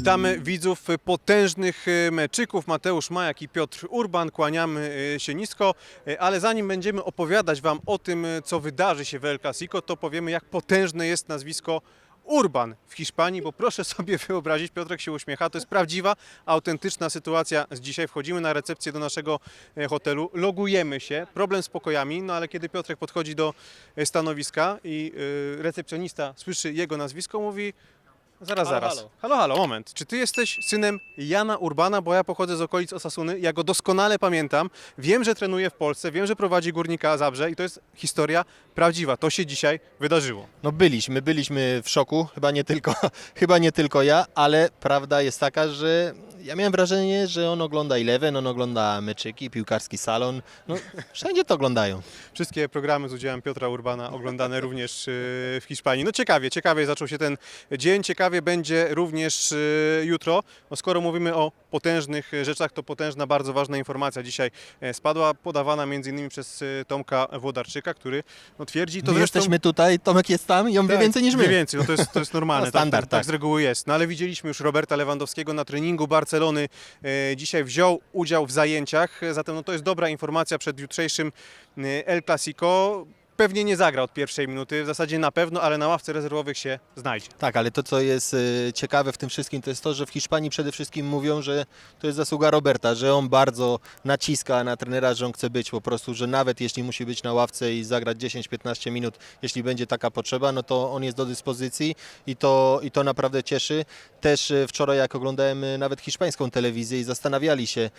Witamy widzów potężnych e, meczyków. Mateusz Majak i Piotr Urban. Kłaniamy e, się nisko. E, Ale zanim będziemy opowiadać Wam o tym, co wydarzy się w El Clasico, to powiemy, jak potężne jest nazwisko Urban w Hiszpanii, bo proszę sobie wyobrazić, Piotrek się uśmiecha, to jest prawdziwa, autentyczna sytuacja z dzisiaj. Wchodzimy na recepcję do naszego e, hotelu, logujemy się, problem z pokojami, no ale kiedy Piotrek podchodzi do e, stanowiska i e, recepcjonista słyszy jego nazwisko, mówi Zaraz, Halo, zaraz. halo. halo, halo, moment. Czy ty jesteś synem Jana Urbana, bo ja pochodzę z okolic Osasuny, ja go doskonale pamiętam. Wiem, że trenuje w Polsce, wiem, że prowadzi Górnika Zabrze i to jest historia prawdziwa. To się dzisiaj wydarzyło. No byliśmy, byliśmy w szoku, chyba nie tylko, chyba nie tylko ja, ale prawda jest taka, że ja miałem wrażenie, że on ogląda Eleven, on ogląda meczyki, piłkarski salon, no wszędzie to oglądają. Wszystkie programy z udziałem Piotra Urbana oglądane również yy, w Hiszpanii. No ciekawie, ciekawie zaczął się ten dzień, ciekawie będzie również yy, jutro. No skoro mówimy o potężnych rzeczach, to potężna, bardzo ważna informacja dzisiaj e, spadła, podawana innymi przez e, Tomka Włodarczyka, który no, twierdzi, to My zresztą... jesteśmy tutaj, Tomek jest tam i on wie Tak, więcej niż my. Wie więcej, no to jest, to jest normalne, No, tak, standard, tak, tak tak. z reguły jest. No ale widzieliśmy już Roberta Lewandowskiego na treningu Barcelony. E, dzisiaj wziął udział w zajęciach, zatem no, to jest dobra informacja przed jutrzejszym e, El Clasico. Pewnie nie zagra od pierwszej minuty, w zasadzie na pewno, ale na ławce rezerwowych się znajdzie. Tak, ale to co jest e, ciekawe w tym wszystkim, to jest to, że w Hiszpanii przede wszystkim mówią, że to jest zasługa Roberta, że on bardzo naciska na trenera, że on chce być po prostu, że nawet jeśli musi być na ławce i zagrać 10-15 minut, jeśli będzie taka potrzeba, no to on jest do dyspozycji i to, i to naprawdę cieszy. Też e, wczoraj jak oglądałem e, nawet hiszpańską telewizję i zastanawiali się,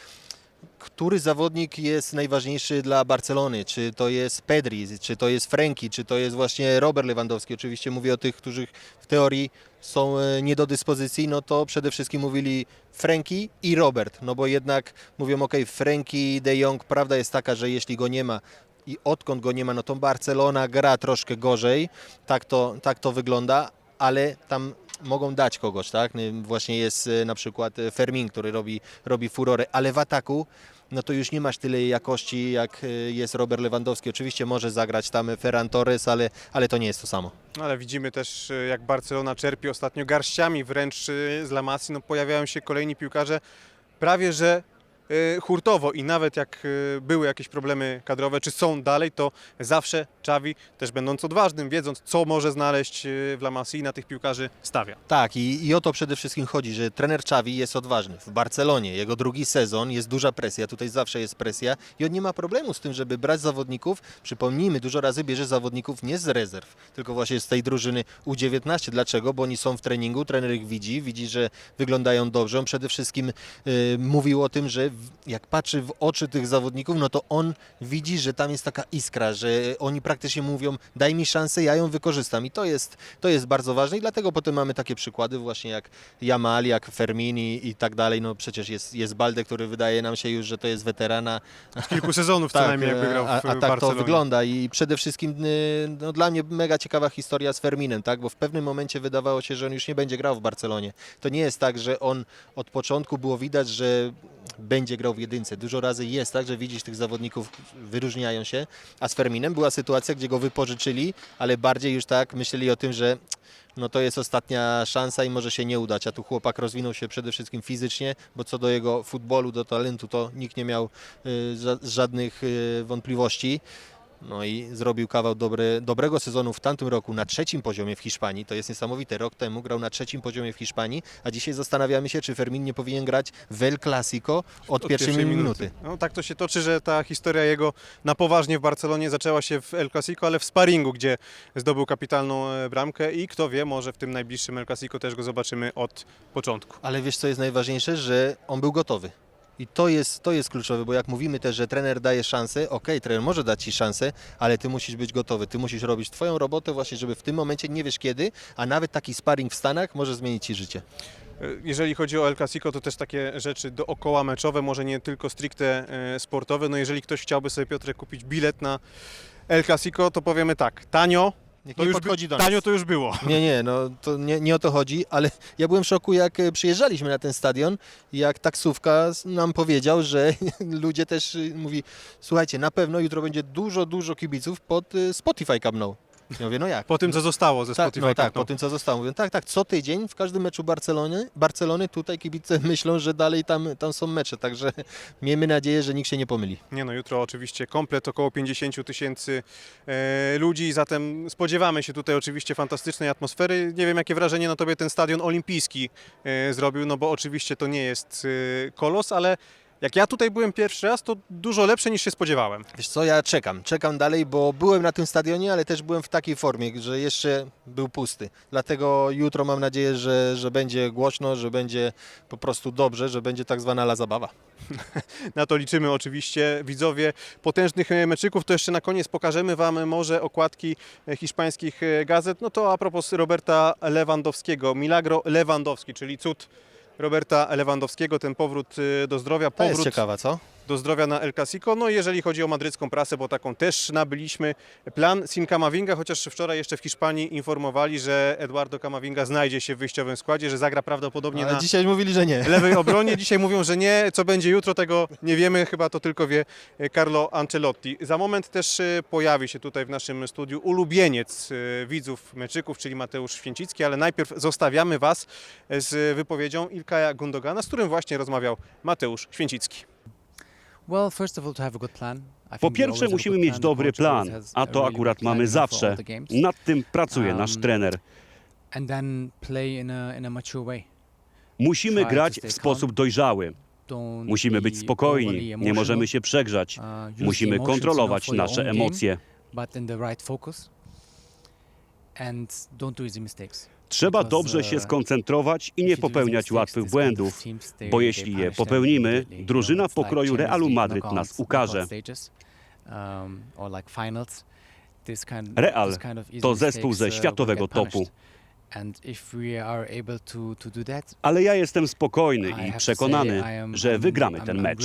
który zawodnik jest najważniejszy dla Barcelony? Czy to jest Pedri, czy to jest Frenkie, czy to jest właśnie Robert Lewandowski? Oczywiście mówię o tych, którzy w teorii są e, nie do dyspozycji, no to przede wszystkim mówili Frenkie i Robert, no bo jednak mówią, ok, Frenkie, De Jong, prawda jest taka, że jeśli go nie ma i odkąd go nie ma, no to Barcelona gra troszkę gorzej, tak to, tak to wygląda, ale tam mogą dać kogoś, tak? Właśnie jest e, na przykład Fermin, który robi, robi furorę, ale w ataku no to już nie masz tyle jakości, jak e, jest Robert Lewandowski. Oczywiście może zagrać tam Ferran Torres, ale, ale to nie jest to samo. No, ale widzimy też, e, jak Barcelona czerpie ostatnio garściami wręcz e, z La Masji. No, pojawiają się kolejni piłkarze prawie że hurtowo i nawet jak e, były jakieś problemy kadrowe, czy są dalej, to zawsze Xavi, też będąc odważnym, wiedząc co może znaleźć e, w La Masji, na tych piłkarzy stawia. Tak, i, i o to przede wszystkim chodzi, że trener Xavi jest odważny. W Barcelonie jego drugi sezon jest duża presja, tutaj zawsze jest presja i on nie ma problemu z tym, żeby brać zawodników. Przypomnijmy, dużo razy bierze zawodników nie z rezerw, tylko właśnie z tej drużyny U19. Dlaczego? Bo oni są w treningu, trener ich widzi, widzi, że wyglądają dobrze. On przede wszystkim y, mówił o tym, że jak patrzy w oczy tych zawodników, no to on widzi, że tam jest taka iskra, że oni praktycznie mówią, daj mi szansę, ja ją wykorzystam. I to jest, to jest bardzo ważne i dlatego potem mamy takie przykłady właśnie jak Jamal, jak Fermin i, tak dalej. No przecież jest, jest Balde, który wydaje nam się już, że to jest weterana. Z kilku sezonów co najmniej jakby grał w a, a tak to wygląda i przede wszystkim y, no, dla mnie mega ciekawa historia z Ferminem, tak? bo w pewnym momencie wydawało się, że on już nie będzie grał w Barcelonie. To nie jest tak, że on od początku było widać, że będzie grał w jedynce. Dużo razy jest tak, że widzisz tych zawodników wyróżniają się, a z Ferminem była sytuacja, gdzie go wypożyczyli, ale bardziej już tak myśleli o tym, że no to jest ostatnia szansa i może się nie udać, a tu chłopak rozwinął się przede wszystkim fizycznie, bo co do jego futbolu, do talentu, to nikt nie miał y, ża- żadnych y, wątpliwości. No i zrobił kawał dobry, dobrego sezonu w tamtym roku na trzecim poziomie w Hiszpanii. To jest niesamowite. Rok temu grał na trzecim poziomie w Hiszpanii, a dzisiaj zastanawiamy się, czy Fermin nie powinien grać w El Clasico od, pierwszej minuty. No tak to się toczy, że ta historia jego na poważnie w Barcelonie zaczęła się w El Clasico, ale w sparingu, gdzie zdobył kapitalną e, bramkę i kto wie, może w tym najbliższym El Clasico też go zobaczymy od początku. Ale wiesz co jest najważniejsze, że on był gotowy. I to jest, to jest kluczowe, bo jak mówimy też, że trener daje szansę, okej, trener może dać Ci szansę, ale Ty musisz być gotowy. Ty musisz robić Twoją robotę właśnie, żeby w tym momencie nie wiesz kiedy, a nawet taki sparring w Stanach może zmienić Ci życie. E, Jeżeli chodzi o El Clasico, to też takie rzeczy dookoła meczowe, może nie tylko stricte e, sportowe. No jeżeli ktoś chciałby sobie, Piotrek, kupić bilet na El Clasico, to powiemy tak, tanio, Niech to nie już, podchodzi do nas. tanio to już było. Nie, nie, no to nie, nie o to chodzi, ale ja byłem w szoku, jak e, przyjeżdżaliśmy na ten stadion, jak taksówka nam powiedział, że ludzie też y, mówi, słuchajcie, na pewno jutro będzie dużo, dużo kibiców pod y, Spotify Camp Nou. Ja mówię, no jak? Po tym, co zostało ze Tak, Spotify. no tak, Cup, po tym co zostało. Mówię, tak, tak, co tydzień w każdym meczu Barcelony, Barcelony tutaj kibice myślą, że dalej tam, tam są mecze, także miejmy nadzieję, że nikt się nie pomyli. Nie no, jutro oczywiście komplet około 50 tysięcy e, ludzi, zatem spodziewamy się tutaj oczywiście fantastycznej atmosfery. Nie wiem, jakie wrażenie na tobie ten stadion olimpijski e, zrobił, no bo oczywiście to nie jest e, kolos, ale jak ja tutaj byłem pierwszy raz, to dużo lepsze niż się spodziewałem. Wiesz co, ja czekam, czekam dalej, bo byłem na tym stadionie, ale też byłem w takiej formie, że jeszcze był pusty. Dlatego jutro mam nadzieję, że, że będzie głośno, że będzie po prostu dobrze, że będzie tak zwana la zabawa. Na to liczymy oczywiście. Widzowie potężnych e, meczyków, to jeszcze na koniec pokażemy Wam może okładki e, hiszpańskich e, gazet. No to a propos Roberta Lewandowskiego, Milagro Lewandowski, czyli cud Roberta Lewandowskiego, ten powrót e, do zdrowia, To jest powrót ciekawa, co? Do zdrowia na El Clasico. No i jeżeli chodzi o madrycką prasę, bo taką też nabyliśmy, plan Sin Camavinga, chociaż wczoraj jeszcze w Hiszpanii informowali, że Eduardo Camavinga znajdzie się w wyjściowym składzie, że zagra prawdopodobnie Ale na dzisiaj mówili, że nie. lewej obronie. Dzisiaj mówią, że nie. Co będzie jutro, tego nie wiemy. Chyba to tylko wie e, Carlo Ancelotti. Za moment też e, pojawi się tutaj w naszym studiu ulubieniec e, widzów meczyków, czyli Mateusz Święcicki, ale najpierw zostawiamy Was z wypowiedzią Ilkaja Gundogana, z którym właśnie rozmawiał Mateusz Święcicki. Po pierwsze musimy mieć dobry plan, a to akurat mamy zawsze. Nad tym pracuje nasz trener. Musimy grać w sposób dojrzały. Musimy być spokojni, nie możemy się przegrzać. Uh, Musimy kontrolować nasze emocje. Trzeba dobrze się uh, skoncentrować i nie popełniać łatwych błędów, bo jeśli je popełnimy, drużyna pokroju Realu Madryt nas ukaże. um, Real to zespół ze uh, światowego topu. Ale ja jestem spokojny I przekonany, że wygramy ten mecz.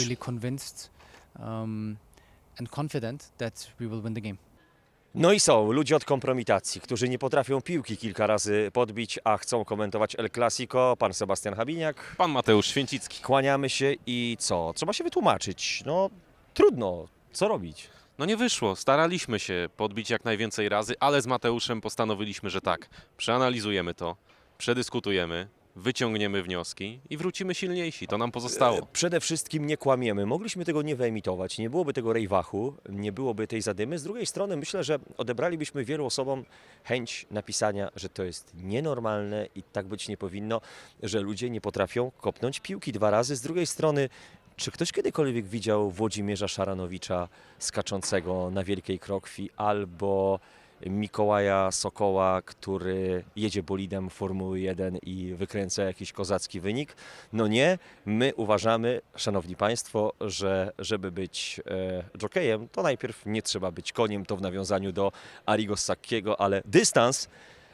No i są ludzie od kompromitacji, którzy nie potrafią piłki kilka razy podbić, a chcą komentować El Clasico. Pan Sebastian Habiniak. Pan Mateusz Święcicki. Kłaniamy się i co? Trzeba się wytłumaczyć. No trudno. Co robić? No nie wyszło, staraliśmy się podbić jak najwięcej razy, ale z Mateuszem postanowiliśmy, że tak, przeanalizujemy to, przedyskutujemy, wyciągniemy wnioski i wrócimy silniejsi. To nam pozostało. Przede wszystkim nie kłamiemy. Mogliśmy tego nie wyemitować. Nie byłoby tego rejwachu, nie byłoby tej zadymy. Z drugiej strony myślę, że odebralibyśmy wielu osobom chęć napisania, że to jest nienormalne i tak być nie powinno, że ludzie nie potrafią kopnąć piłki dwa razy. Z drugiej strony czy ktoś kiedykolwiek widział Włodzimierza Szaranowicza skaczącego na Wielkiej Krokwi albo Mikołaja Sokoła, który jedzie bolidem Formuły 1 i wykręca jakiś kozacki wynik? No nie, my uważamy, szanowni państwo, że żeby być e, jokejem, to najpierw nie trzeba być koniem, to w nawiązaniu do Arrigo Sacchiego, ale dystans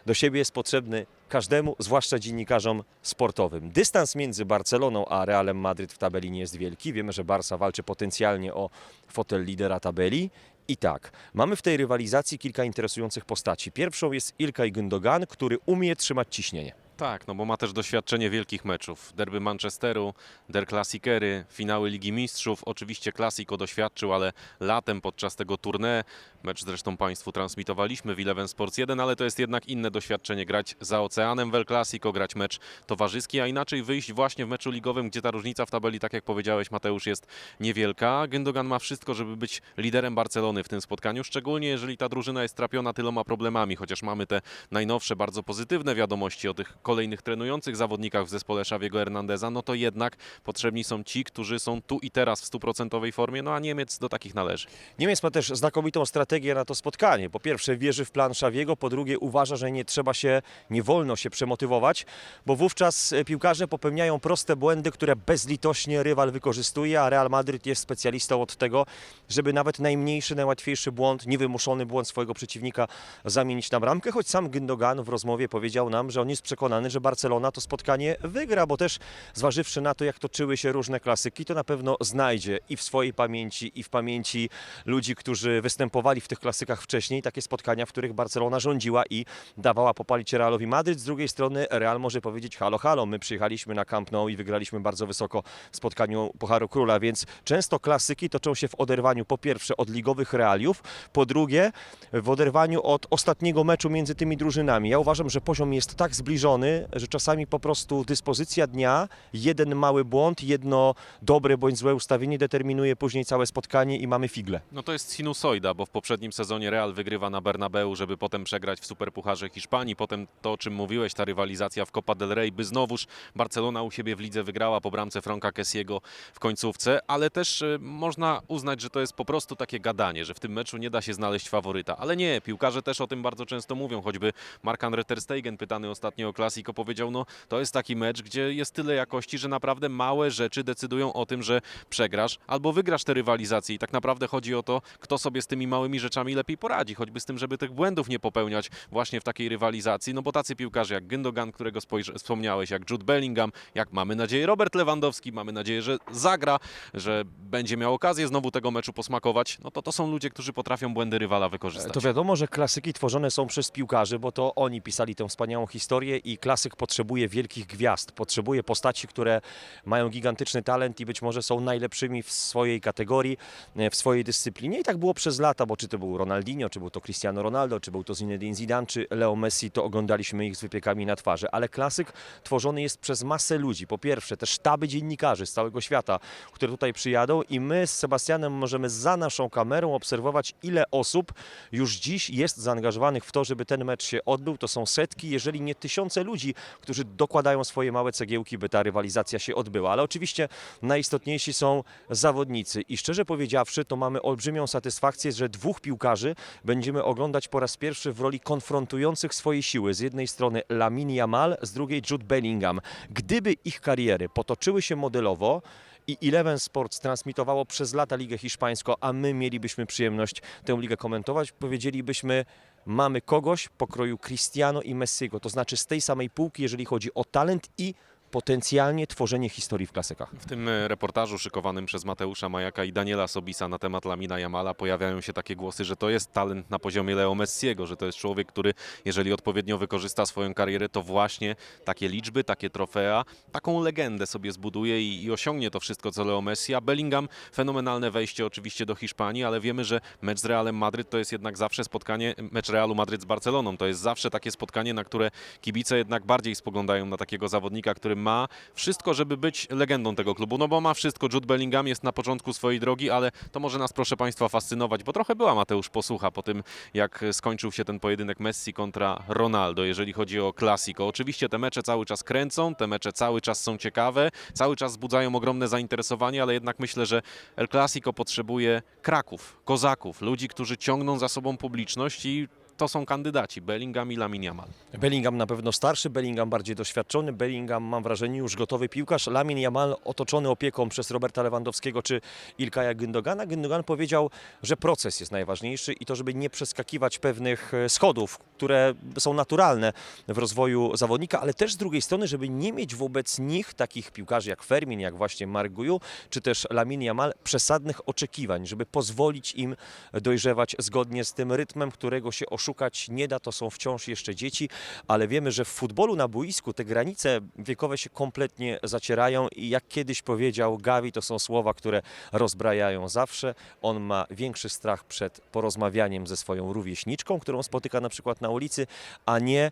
do siebie jest potrzebny każdemu, zwłaszcza dziennikarzom sportowym. Dystans między Barceloną a Realem Madryt w tabeli nie jest wielki. Wiemy, że Barca walczy potencjalnie o fotel lidera tabeli. I tak, mamy w tej rywalizacji kilka interesujących postaci. Pierwszą jest Ilkay Gündogan, który umie trzymać ciśnienie. Tak, no bo ma też doświadczenie wielkich meczów. Derby Manchesteru, Der Klasikery, finały Ligi Mistrzów. Oczywiście Klasiko doświadczył, ale latem podczas tego tournée, mecz zresztą Państwu transmitowaliśmy w Eleven Sports 1, ale to jest jednak inne doświadczenie. Grać za oceanem w El Clasico, grać mecz towarzyski, a inaczej wyjść właśnie w meczu ligowym, gdzie ta różnica w tabeli, tak jak powiedziałeś Mateusz, jest niewielka. Gündogan ma wszystko, żeby być liderem Barcelony w tym spotkaniu, szczególnie jeżeli ta drużyna jest trapiona tyloma problemami, chociaż mamy te najnowsze, bardzo pozytywne wiadomości o tych kolejnych trenujących zawodnikach w zespole Xaviego Hernandeza, no to jednak potrzebni są ci, którzy są tu i teraz w stuprocentowej formie, no a Niemiec do takich należy. Niemiec ma też znakomitą strategię na to spotkanie. Po pierwsze wierzy w plan Szawiego, po drugie uważa, że nie trzeba się, nie wolno się przemotywować, bo wówczas e, piłkarze popełniają proste błędy, które bezlitośnie rywal wykorzystuje, a Real Madryt jest specjalistą od tego, żeby nawet najmniejszy, najłatwiejszy błąd, niewymuszony błąd swojego przeciwnika zamienić na bramkę, choć sam Gündogan w rozmowie powiedział nam, że on jest przekonany, przekonany, że Barcelona to spotkanie wygra, bo też zważywszy na to, jak toczyły się różne klasyki, to na pewno znajdzie i w swojej pamięci, i w pamięci ludzi, którzy występowali w tych klasykach wcześniej, takie spotkania, w których Barcelona rządziła i dawała popalić Realowi Madryt. Z drugiej strony Real może powiedzieć halo, halo, my przyjechaliśmy na Camp Nou i wygraliśmy bardzo wysoko w spotkaniu Pucharu Króla, więc często klasyki toczą się w oderwaniu po pierwsze od ligowych realiów, po drugie w oderwaniu od ostatniego meczu między tymi drużynami. Ja uważam, że poziom jest tak zbliżony, że czasami po prostu dyspozycja dnia, jeden mały błąd, jedno dobre bądź złe ustawienie determinuje później całe spotkanie i mamy figle. No to jest sinusoida, bo w poprzednim sezonie Real wygrywa na Bernabeu, żeby potem przegrać w Superpucharze Hiszpanii. Potem to, o czym mówiłeś, ta rywalizacja w Copa del Rey, by znowuż Barcelona u siebie w lidze wygrała po bramce Franka Kessiego w końcówce, ale też y, można uznać, że to jest po prostu takie gadanie, że w tym meczu nie da się znaleźć faworyta. Ale nie, piłkarze też o tym bardzo często mówią, choćby Mark-André ter Stegen, pytany ostatnio o Klasiko, powiedział, no to jest taki mecz, gdzie jest tyle jakości, że naprawdę małe rzeczy decydują o tym, że przegrasz albo wygrasz te rywalizacje i tak naprawdę chodzi o to, kto sobie z tymi małymi rzeczami lepiej poradzi, choćby z tym, żeby tych błędów nie popełniać właśnie w takiej rywalizacji, no bo tacy piłkarze jak Gündogan, którego wspomniałeś, jak Jude Bellingham, jak mamy nadzieję Robert Lewandowski, mamy nadzieję, że zagra, że będzie miał okazję znowu tego meczu posmakować, no to to są ludzie, którzy potrafią błędy rywala wykorzystać. To wiadomo, że klasyki tworzone są przez piłkarzy, bo to oni pisali tę wspaniałą historię i klasyk potrzebuje wielkich gwiazd, potrzebuje postaci, które mają gigantyczny talent i być może są najlepszymi w swojej kategorii, e, w swojej dyscyplinie. I tak było przez lata, bo czy to był Ronaldinho, czy był to Cristiano Ronaldo, czy był to Zinedine Zidane, czy Leo Messi, to oglądaliśmy ich z wypiekami na twarzy. Ale klasyk tworzony jest przez masę ludzi. Po pierwsze, te sztaby dziennikarzy z całego świata, które tutaj przyjadą i my z Sebastianem możemy za naszą kamerą obserwować, ile osób już dziś jest zaangażowanych w to, żeby ten mecz się odbył. To są setki, jeżeli nie tysiące ludzi, którzy dokładają swoje małe cegiełki, by ta rywalizacja się odbyła. Ale oczywiście najistotniejsi są zawodnicy i szczerze powiedziawszy, to mamy olbrzymią satysfakcję, że dwóch piłkarzy będziemy oglądać po raz pierwszy w roli konfrontujących swoje siły. Z jednej strony Lamin Yamal, z drugiej Jude Bellingham. Gdyby ich kariery potoczyły się modelowo, i Eleven Sports transmitowało przez lata Ligę Hiszpańską, a my mielibyśmy przyjemność tę ligę komentować, powiedzielibyśmy, mamy kogoś pokroju Cristiano i Messiego, to znaczy z tej samej półki, jeżeli chodzi o talent i potencjalnie tworzenie historii w klasykach. W tym e, reportażu szykowanym przez Mateusza Majaka i Daniela Sobisa na temat Lamina Jamala pojawiają się takie głosy, że to jest talent na poziomie Leo Messiego, że to jest człowiek, który jeżeli odpowiednio wykorzysta swoją karierę, to właśnie takie liczby, takie trofea, taką legendę sobie zbuduje i, i osiągnie to wszystko, co Leo Messi. A Bellingham, fenomenalne wejście oczywiście do Hiszpanii, ale wiemy, że mecz z Realem Madryt to jest jednak zawsze spotkanie, mecz Realu Madryt z Barceloną, to jest zawsze takie spotkanie, na które kibice jednak bardziej spoglądają na takiego zawodnika, który ma wszystko, żeby być legendą tego klubu, no bo ma wszystko. Jude Bellingham jest na początku swojej drogi, ale to może nas, proszę Państwa, fascynować, bo trochę była Mateusz Posłucha po tym, jak skończył się ten pojedynek Messi kontra Ronaldo, jeżeli chodzi o Clasico. Oczywiście te mecze cały czas kręcą, te mecze cały czas są ciekawe, cały czas wzbudzają ogromne zainteresowanie, ale jednak myślę, że El Clasico potrzebuje Kraków, kozaków, ludzi, którzy ciągną za sobą publiczność i to są kandydaci Bellingham i Lamin Yamal. Bellingham na pewno starszy, Bellingham bardziej doświadczony, Bellingham mam wrażenie już gotowy piłkarz, Lamin Jamal otoczony opieką przez Roberta Lewandowskiego czy Ilkaja Gündogana. Gündogan powiedział, że proces jest najważniejszy i to, żeby nie przeskakiwać pewnych e, schodów, które są naturalne w rozwoju zawodnika, ale też z drugiej strony, żeby nie mieć wobec nich takich piłkarzy jak Fermin, jak właśnie Mark Guju, czy też Lamin Jamal przesadnych oczekiwań, żeby pozwolić im dojrzewać zgodnie z tym rytmem, którego się oszukać nie da, to są wciąż jeszcze dzieci, ale wiemy, że w futbolu na boisku te granice wiekowe się kompletnie zacierają i jak kiedyś powiedział Gavi, to są słowa, które rozbrajają zawsze. On ma większy strach przed porozmawianiem ze swoją rówieśniczką, którą spotyka na przykład na ulicy, a nie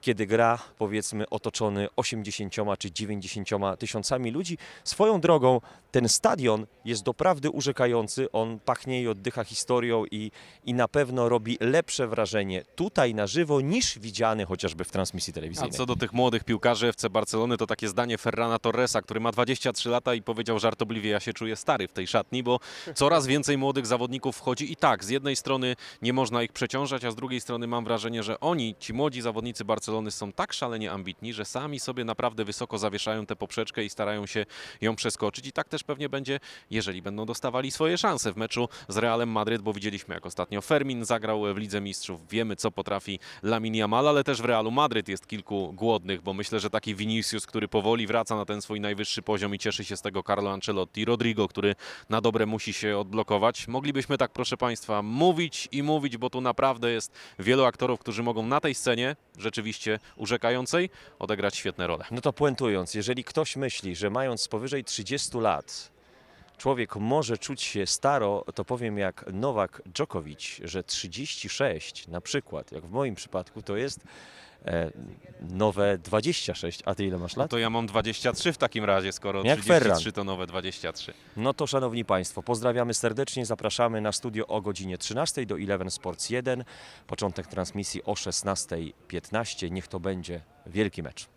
kiedy gra powiedzmy otoczony 80 czy 90 tysiącami ludzi. Swoją drogą ten stadion jest doprawdy urzekający, on pachnie i oddycha historią i, i na pewno robi lepsze wrażenie tutaj na żywo niż widziany chociażby w transmisji A telewizyjnej. co do tych młodych piłkarzy FC Barcelony, to takie zdanie Ferrana Torresa, który ma 23 lata i powiedział żartobliwie, ja się czuję stary w tej szatni, bo coraz więcej młodych zawodników wchodzi i tak, z jednej strony nie można ich przeciążać, a z drugiej strony mam wrażenie, że oni, ci młodzi zawodnicy Barcelony są tak szalenie ambitni, że sami sobie naprawdę wysoko zawieszają tę poprzeczkę i starają się ją przeskoczyć i tak też pewnie będzie, jeżeli będą dostawali swoje szanse w meczu z Realem Madryt, bo widzieliśmy jak ostatnio Fermin zagrał w Lidze Mistrzów, wiemy, co potrafi Lamin Yamal, ale też w Realu Madryt jest kilku głodnych, bo myślę, że taki Vinicius, który powoli wraca na ten swój najwyższy poziom i cieszy się z tego Carlo Ancelotti, Rodrigo, który na dobre musi się odblokować. Moglibyśmy tak, proszę Państwa, mówić i mówić, bo tu naprawdę jest wielu aktorów, którzy mogą na tej scenie, rzeczywiście urzekającej, odegrać świetne role. No to puentując, jeżeli ktoś myśli, że mając powyżej 30 lat człowiek może czuć się staro, to powiem jak Nowak Djokovic, że 36 na przykład, jak w moim przypadku, to jest e, nowe 26. A ty ile masz No lat? to ja mam 23 w takim razie, skoro Jak 33 Ferran. to nowe 23. No to szanowni Państwo, pozdrawiamy serdecznie, zapraszamy na studio o godzinie 13 do Eleven Sports 1. Początek transmisji o 16.15. Niech to będzie wielki mecz.